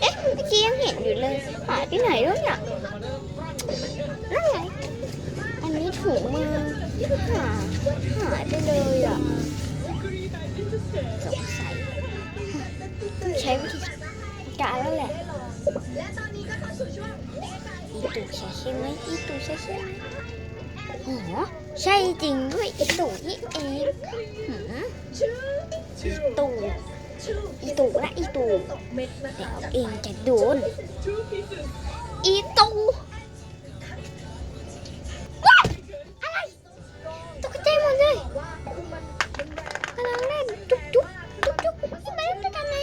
เอ๊ะเมื่อกี้ยังเห็นอยู่เลยหายไปไหนแล้วเนี่ยนั่นไงอันนี้ถุงมือหาหายไปเลยอะสงสัยต้องใช้วิธีการแล้วแหละอีตู่ใช่ใช่ไหมอีตู่ใช่ใช่ไหมอ๋อใช่จริงด้วยอีตู่นี่เองหืมอีตู่ อีตู่นะอีตู่เดี๋ยวเองจะโดน อีตู่ว้ายอะไรตกใจหมดเลยกำลังเล่นจุ๊บจุ๊บจุ๊บจุ๊บนี่มันเล่นด้วยกันไหม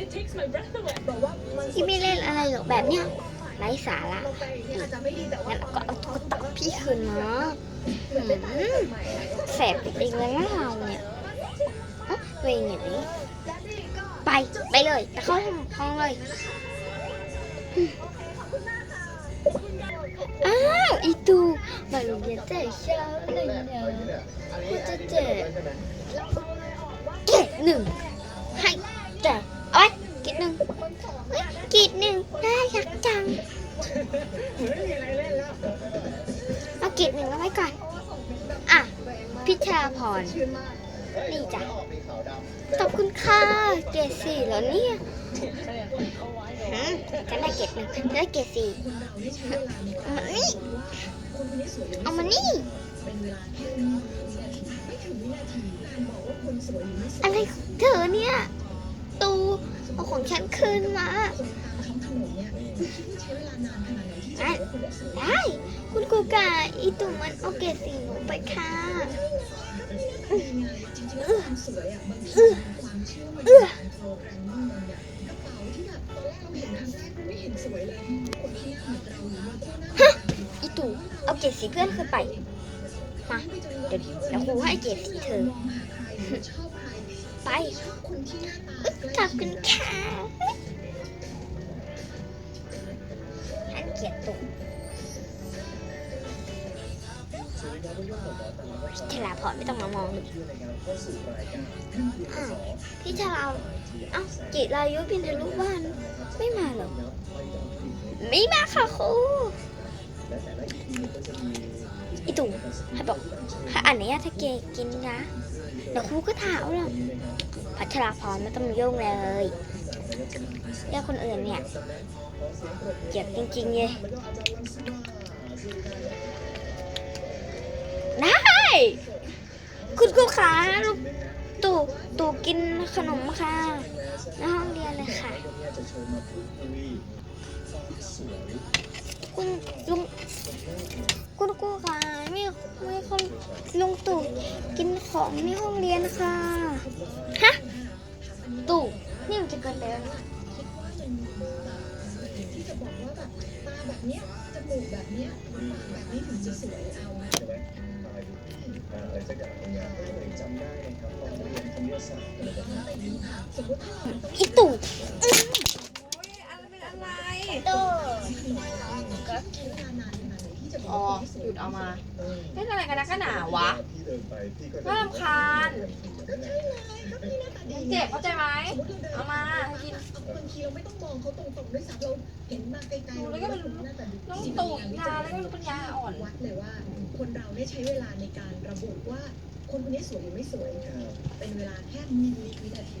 It takes my breath away. พี่ไม่เล่นอะไรหรอกแบบเนี้ยไร้สาระงั้นก็เอาตุ๊กตา พี่คืนมาหืมแสบจริงๆเลยนะเราเนี่ยเอ๊ะเวงอย่างนี้ ไป ไปเลยไปเข้าห้องเลย อ้าวอีตูมาโรงเรียนแต่เช้าเลยนะคุณจะเจ็บเกรดหนึ่งให้แจกเอาไว้กรดหนึ่งกรดหนึ่งน่ารักจังเอาเกดหนึ่งเอาไว้ก่อน อะ พิชาพร นี่จ้ะ ขอบคุณค่ะ เกรดสี่แล้วเนี่ยฉันได้เกรดหนึ่งฉันได้เกรดสี่เอามานี่ เอามานี่ อะไรของเธอเนี่ย ตู เอาของฉันคืนมา ได้ได้ คุณกูกาอีตูมันเอเกรดสี่หนูไปค่ะอีตูเอาเกรดสีเพื่อนคืนไป มา เดี๋ยวเดี๋ยวครูให้เกรดสีเธอ ไปขอบคุณค่ะ ฉลาพรไม่ต้องมามองอ้าวพี่ชลาเอ้าจิรายุพินทรุบ้านไม่มาหรอไม่มาค่ะครูอีตุ่มให้บอกให้อันนี้ถ้าเกกินนะเดี๋ยวครูก็ถามหรอกพัชราพรไม่ต้องมายุ่งเลยเรื่องคนอื่นเนี่ยเกลียดจริงๆเลย คุณครูขาลูกตู่ตู่กินขนมค่ะในห้องเรียนเลยค่ะ คุณลุงคุณครูคะมีมีคนลุงตู่กินของในห้องเรียนค่ะฮะตู่นี่มันจะเกินไปแล้วนะที่จะบอกว่าแบบตาแบบเนี้ยจมูกแบบเนี้ยปากแบบนี้ถึงจะสวยเอา อนเรียนคณิตศาสตร์อะไรแบบนี้สมมติถ้าเราต้องอีตู่อะไรเป็นอะไรตู่ก็ใช้เวลานานที่จะบอ๋ออกให้สวยหยุดเอามาเล่นอะไรกันนะก็หนาวะน่ารำคาญก็ใช่ไงเจ็บเข้าใจไหมเอามากินบางทีเราไม่ต้องมองเขาตรงๆด้วยซ้ำเราเห็นมาไกลๆแล้วก็มันหน้าตาดีน้องตู่ทาแล้วก็รู้ปัญญาอ่อนวัดเลยว่า คนเราได้ใช้เวลาในการระบุว่า คนคนนี้สวยหรือไม่สวย เป็นเวลาแค่มิลลิวินาที